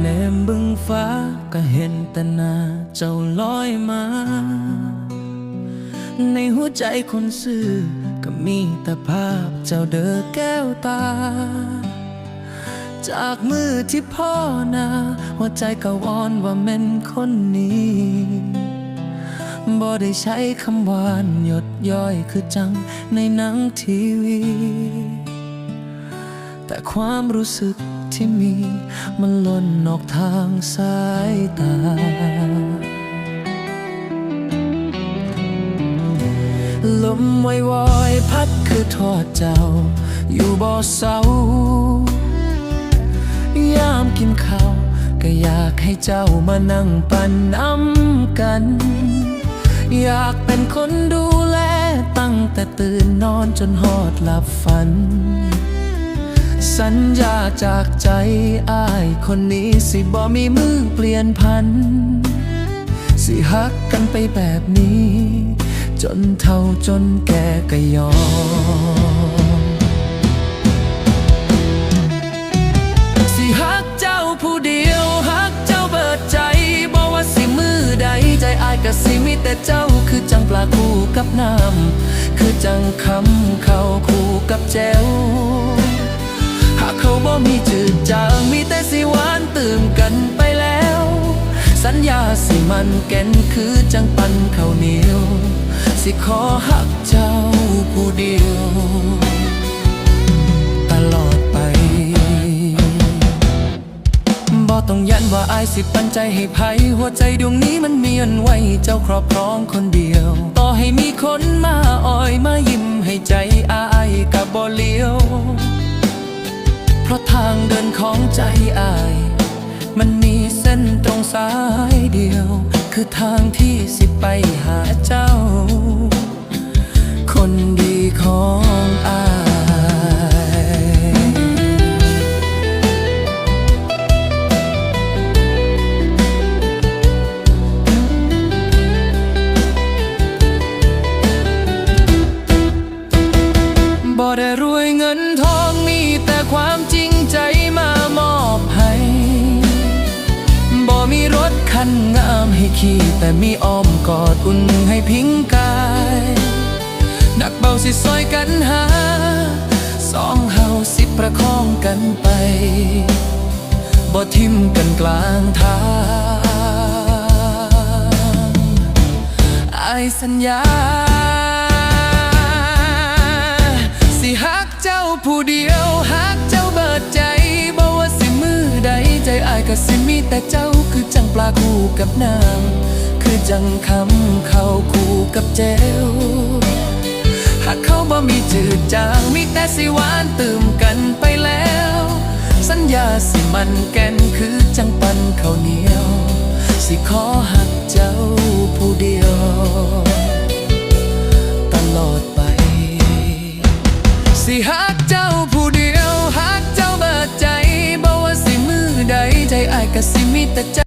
แนมบึงฟ้าก็เห็นแต่หน้าเจ้าลอยมา ในหัวใจคนซื่อก็มีแต่ภาพเจ้าเด้อแก้วตา จากมือที่พ่อนาหัวใจก็วอนว่าแม่นคนนี้บ่ได้ใช้คำหวานหยดย้อยคือจังในหนังทีวี แต่ความรู้สึกที่มีมันล้นออกทางสายตา ลมวอยวอยๆพัดคือทอดเจ้า อยู่บ่อเสา ขา ก็อยากให้เจ้ามานั่งปั่นน้ำกัน อยากเป็นคนดูแลตั้งแต่ตื่นนอนจนหอดหลับฝัน สัญญาจากใจอ้ายคนนี้สิบ่มีมือเปลี่ยนพัน สิฮักกันไปแบบนี้ จนเท่าจนแก่ก็ยอม ก็สิมีแต่เจ้าคือจังปลาคู่กับน้ำคือจังคำเข้าคู่กับแจวหากเขาบ่มีจืดจางมีแต่สิหวานตื่มกันไปแล้ว สัญญาสิมันแก่นคือจังปันข้าวเหนียว สิขอหักเจ้าผู้เดียวายสิปันใจให้ไผหัวใจดวงนี้มันมีอันไว้ เจ้าครอบครองคนเดียว ต่อให้มีคนมาอ่อยมายิ้มให้ใจอายกับบ่เลี้ยว เพราะทางเดินของใจอาย มันมีเส้นตรงสายเดียว คือทางที่สิไปหาเจ้า คนดีของอาย ขี่แต่มีอ้อมกอดอุ่นให้พิงกายนักเบาสิซอยกันหา สองเฮาสิประคองกันไปบ่ทิมกันกลางทางไอสัญญา สิฮักเจ้าผู้เดียวฮักเจ้าเบิดใจบ่ว่าสิมือใดใจอายก็สิมีแต่เจ้า ปลาคู่กับน้ำคือจังคำเข้าคู่กับเจลหากเขาบ่มีจืดจางมีแต่สิหวานตื่มกันไปแล้ว สัญญาสิมันแกนคือจังปันเขาเหนียว สิขอหักเจ้าผู้เดียว ตลอดไป สิหักเจ้าผู้เดียวหักเจ้าเบิดใจบ่ว่าสิมือใดใจอายก็สิมีแต่ใจ